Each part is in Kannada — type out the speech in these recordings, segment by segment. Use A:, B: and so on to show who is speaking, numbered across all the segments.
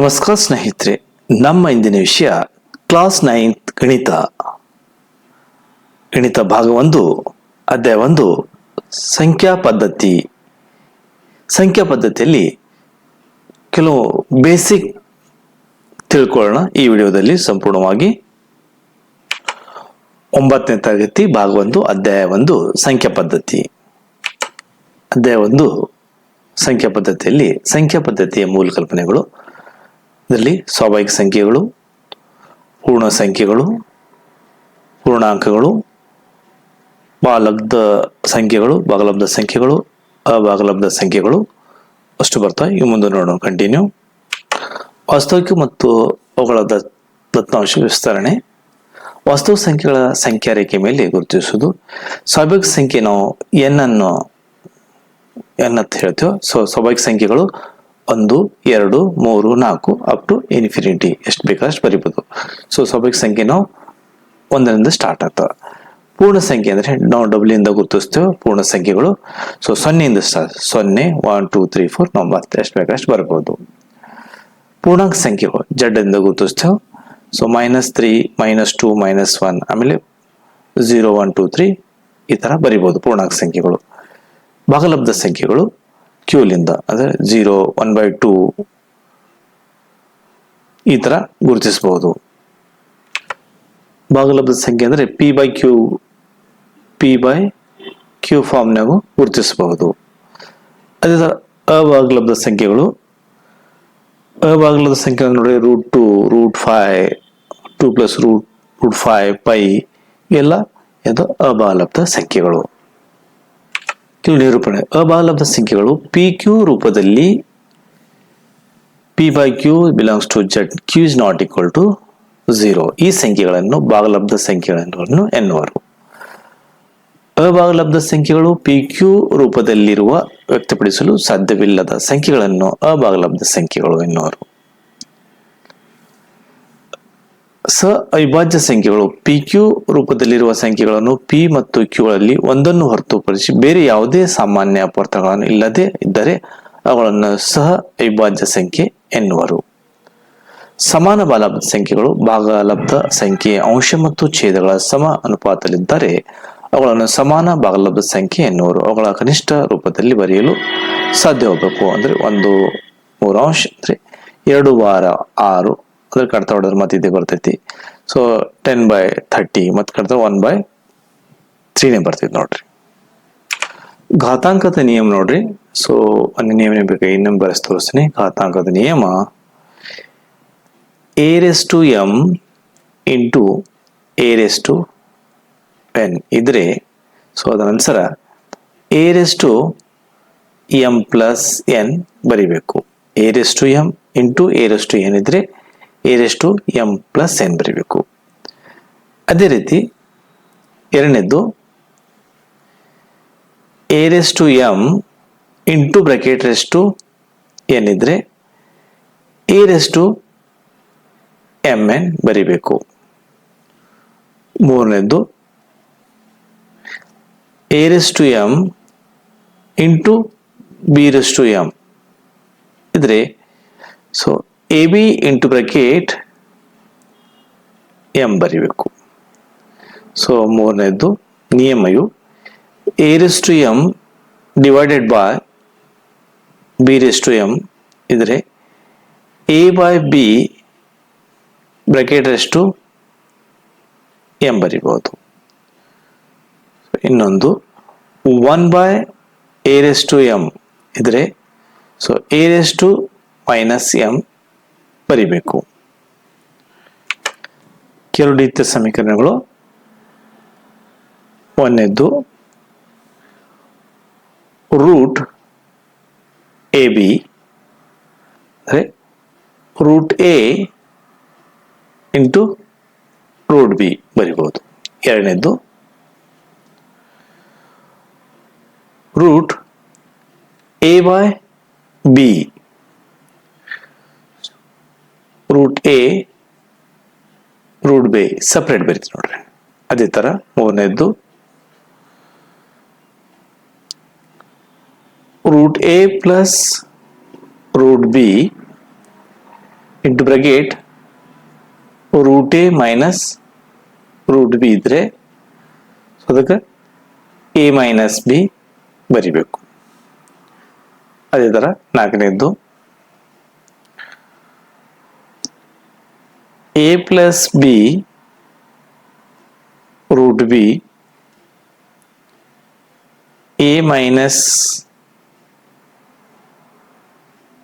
A: ನಮಸ್ಕಾರ ಸ್ನೇಹಿತರೆ, ನಮ್ಮ ಇಂದಿನ ವಿಷಯ ಕ್ಲಾಸ್ ನೈನ್ತ್ ಗಣಿತ. ಗಣಿತ ಭಾಗ ಒಂದು, ಅಧ್ಯಾಯ ಒಂದು, ಸಂಖ್ಯಾ ಪದ್ಧತಿ. ಸಂಖ್ಯಾ ಪದ್ಧತಿಯಲ್ಲಿ ಕೆಲವು ಬೇಸಿಕ್ ತಿಳ್ಕೊಳ್ಳೋಣ ಈ ವಿಡಿಯೋದಲ್ಲಿ ಸಂಪೂರ್ಣವಾಗಿ. ಒಂಬತ್ತನೇ ತರಗತಿ, ಭಾಗ ಒಂದು, ಅಧ್ಯಾಯ ಒಂದು, ಸಂಖ್ಯಾ ಪದ್ಧತಿ. ಅಧ್ಯಾಯ ಒಂದು, ಸಂಖ್ಯಾ ಪದ್ಧತಿಯಲ್ಲಿ ಸಂಖ್ಯಾ ಪದ್ಧತಿಯ ಮೂಲ ಕಲ್ಪನೆಗಳು. ಇದರಲ್ಲಿ ಸ್ವಾಭಾವಿಕ ಸಂಖ್ಯೆಗಳು, ಪೂರ್ಣ ಸಂಖ್ಯೆಗಳು, ಪೂರ್ಣಾಂಕಗಳು ಬಾಲಬ್ಧ ಸಂಖ್ಯೆಗಳು ಭಾಗಲಬ್ಧ ಸಂಖ್ಯೆಗಳು ಅಭಾಗಲಬ್ಧ ಸಂಖ್ಯೆಗಳು ಅಷ್ಟು ಬರ್ತಾ ಈ ಮುಂದೆ ನೋಡೋಣ. ಕಂಟಿನ್ಯೂ ವಾಸ್ತವಿಕ ಮತ್ತು ಅವುಗಳ ದತ್ತಾಂಶ ವಿಸ್ತರಣೆ. ವಾಸ್ತವ ಸಂಖ್ಯೆಗಳ ಸಂಖ್ಯಾ ರೇಖೆ ಮೇಲೆ ಗುರುತಿಸುವುದು. ಸ್ವಾಭಾವಿಕ ಸಂಖ್ಯೆ ನಾವು ಎನ್ ಅನ್ನು, ಎನ್ ಅಂತ ಹೇಳ್ತೇವೆ. ಸೊ ಸ್ವಾಭಾವಿಕ ಸಂಖ್ಯೆಗಳು ಒಂದು, ಎರಡು, ಮೂರು, ನಾಲ್ಕು ಅಪ್ ಟು ಇನ್ಫಿನಿಟಿ ಎಷ್ಟು ಬೇಕಾದಷ್ಟು ಬರಿಬೋದು. ಸೊ ಸ್ವಾಭಾವಿಕ ಸಂಖ್ಯೆ ನಾವು ಒಂದರಿಂದ ಸ್ಟಾರ್ಟ್ ಆಗ್ತವೆ. ಪೂರ್ಣ ಸಂಖ್ಯೆ ಅಂದರೆ ನಾವು ಡಬ್ಲಿಂದ ಗುರುತಿಸ್ತೇವೆ, ಪೂರ್ಣ ಸಂಖ್ಯೆಗಳು. ಸೊ ಸೊನ್ನೆಯಿಂದ ಸ್ಟಾರ್ಟ್ ಸೊನ್ನೆ ಒನ್ ಟೂ ತ್ರೀ ಫೋರ್ ನಾವು ಮತ್ತೆ ಎಷ್ಟು ಅಷ್ಟು ಬರ್ಬೋದು. ಪೂರ್ಣಾಂಕ ಸಂಖ್ಯೆಗಳು. ಜಡ್ ಇಂದ ಗುರುತಿಸ್ತೇವೆ so minus three minus two minus one ಆಮೇಲೆ ಝೀರೋ ಒನ್ ಟೂ ತ್ರೀ ಈ ಥರ ಬರಿಬೋದು ಪೂರ್ಣಾಂಕ ಸಂಖ್ಯೆಗಳು. ಭಾಗಲಬ್ಧ ಸಂಖ್ಯೆಗಳು. ಕ್ಯೂಲಿಂದ ಅಂದ್ರೆ ಝೀರೋ ಒನ್ ಬೈ ಟೂ ಈ ತರ ಗುರುತಿಸಬಹುದು ಭಾಗಲಬ್ಧ ಸಂಖ್ಯೆ ಅಂದ್ರೆ P by Q P by Q ಫಾರ್ಮ್ನಾಗೂ ಗುರುತಿಸಬಹುದು ಅದೇ ಥರ ಅಭಾಗಲಬ್ಧ ಸಂಖ್ಯೆಗಳು. ಅಭಾಗಲಬ್ಧ ಸಂಖ್ಯೆ ನೋಡಿ root two root five two plus root root five pi ಎಲ್ಲ ಇದು ಅಭಾಗಲಬ್ಧ ಸಂಖ್ಯೆಗಳು. ಕೆಲವು ನಿರೂಪಣೆ. ಅಭಾಗಲಬ್ಧ ಸಂಖ್ಯೆಗಳು ಪಿ ಕ್ಯೂ ರೂಪದಲ್ಲಿ P by Q belongs to Z Q is not equal to zero ಈ ಸಂಖ್ಯೆಗಳನ್ನು ಭಾಗಲಬ್ಧ ಸಂಖ್ಯೆಗಳನ್ನು ಎನ್ನುವರು. ಅಭಾಗಲಬ್ಧ ಸಂಖ್ಯೆಗಳು ಪಿ ಕ್ಯೂ ರೂಪದಲ್ಲಿರುವ ವ್ಯಕ್ತಪಡಿಸಲು ಸಾಧ್ಯವಿಲ್ಲದ ಸಂಖ್ಯೆಗಳನ್ನು ಅಭಾಗಲಬ್ಧ ಸಂಖ್ಯೆಗಳು ಎನ್ನುವರು. ಸ ಅವಿಭಾಜ್ಯ ಸಂಖ್ಯೆಗಳು ಪಿ ಕ್ಯೂ ರೂಪದಲ್ಲಿರುವ ಸಂಖ್ಯೆಗಳನ್ನು ಪಿ ಮತ್ತು ಕ್ಯೂಗಳಲ್ಲಿ ಒಂದನ್ನು ಹೊರತುಪಡಿಸಿ ಬೇರೆ ಯಾವುದೇ ಸಾಮಾನ್ಯ ಅಪವರ್ತಗಳನ್ನು ಇಲ್ಲದೆ ಇದ್ದರೆ ಅವುಗಳನ್ನು ಸಹ ಅವಿಭಾಜ್ಯ ಸಂಖ್ಯೆ ಎನ್ನುವರು. ಸಮಾನ ಬಾಲಬ್ಧ ಸಂಖ್ಯೆಗಳು ಭಾಗಲಬ್ಧ ಸಂಖ್ಯೆಯ ಅಂಶ ಮತ್ತು ಛೇದಗಳ ಸಮ ಅನುಪಾತದಲ್ಲಿದ್ದರೆ ಅವುಗಳನ್ನು ಸಮಾನ ಭಾಗಲಬ್ಧ ಸಂಖ್ಯೆ ಎನ್ನುವರು. ಅವುಗಳ ಕನಿಷ್ಠ ರೂಪದಲ್ಲಿ ಬರೆಯಲು ಸಾಧ್ಯವಾಗಬೇಕು. ಅಂದ್ರೆ ಒಂದು ಮೂರು ಅಂಶ ಅಂದ್ರೆ ಎರಡು ವಾರ ಆರು ಅದ್ರ ಕಡ್ತಾ ಹೊಡೆದ್ರೆ ಮತ್ತೆ ಇದೇ ಬರ್ತೈತಿ. ಸೊ ಟೆನ್ ಬೈ ಥರ್ಟಿ ಮತ್ತೆ ಕಡ್ತಾ ಒನ್ ಬೈ ತ್ರೀನೇ ಬರ್ತೈತಿ ನೋಡ್ರಿ. ಘಾತಾಂಕದ ನಿಯಮ ನೋಡ್ರಿ. ಸೊ ಅನ್ನ ನಿಯಮ ಬೇಕು? ಇನ್ನೊಮ್ಮೆ ಬರೆಸಿ ತೋರಿಸ್ತೀನಿ. ಘಾತಾಂಕದ ನಿಯಮ A raise raise to M into A raise to N ಇದ್ರೆ ಸೊ ಅದರ ನಂತರ A raise raise to M plus N ಬರಿಬೇಕು. A raise to M into A raise to N ಇದ್ರೆ A raise to M plus N ಬರೀಬೇಕು. ಅದೇ ರೀತಿ ಎರಡನೇದ್ದು A raise to M into bracket raise to N ಇದ್ರೆ A raise to M N ಬರೀಬೇಕು. ಮೂರನೇದ್ದು A raise to M into B raise to M ಇದ್ರೆ, so A B into bracket M ಬರಿಬೇಕು. ಸೊ ಮೂರನೇದು ನಿಯಮಯು A raise to M divided by B raise to M ಇದ್ರೆ A by B bracket raise to M ಬರಿಬಹುದು ಇನ್ನೊಂದು one by A raise to M ಇದ್ರೆ so A raise to minus M ಬರಿಬೇಕು. ಕೆಲವು ರೀತಿಯ ಸಮೀಕರಣಗಳು. ಒಂದನೇದ್ದು ರೂಟ್ ಎ ಬಿ ಅಂದರೆ root A into root B ಬರಿಬೋದು. ಎರಡನೇದ್ದು root A by B root A root B separate ಬರೀತೀವಿ ನೋಡ್ರಿ. ಅದೇ ಥರ ಮೂರನೇದ್ದು. Root A plus root B into bracket root A minus root B ಇದ್ರೆ ಅದಕ್ಕೆ ಎ ಮೈನಸ್ ಬಿ ಬರಿಬೇಕು. ಅದೇ ಥರ ನಾಲ್ಕನೇದ್ದು. A plus B root B A minus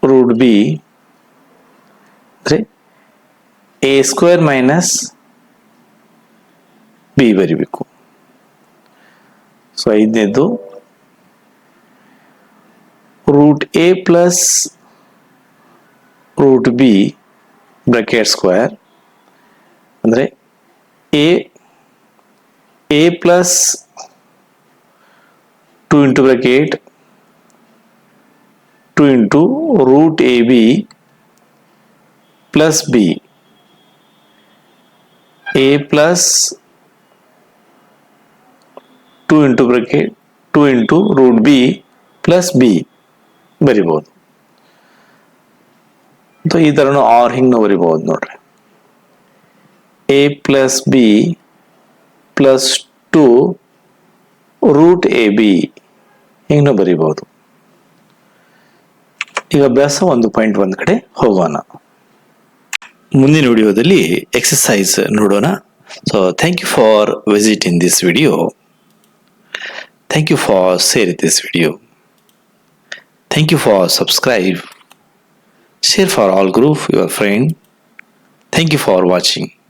A: root B ಅಂದರೆ ಎ ಸ್ಕ್ವೇರ್ ಮೈನಸ್ ಬಿ ಬರಿಬೇಕು ಸೊ ಐದನೇದು root A plus root B bracket square ಅಂದರೆ A A plus two into bracket two into root A B plus B A plus two into bracket two into root B plus B ಬರಿಬೋದು. ಈ ಥರನೂ ಆರ್ ಹಿಂಗೆ ಬರಿಬೋದು ನೋಡ್ರಿ. A plus B plus two root A B ಹಿಂಗೆ ಬರಿಬೋದು ಈಗ ಅಭ್ಯಾಸ ಒಂದು ಪಾಯಿಂಟ್ ಒಂದು ಕಡೆ ಹೋಗೋಣ. ಮುಂದಿನ ವಿಡಿಯೋದಲ್ಲಿ ಎಕ್ಸಸೈಸ್ ನೋಡೋಣ. So thank you for visit in this video thank you for share this video thank you for subscribe share for all group your friend thank you for watching.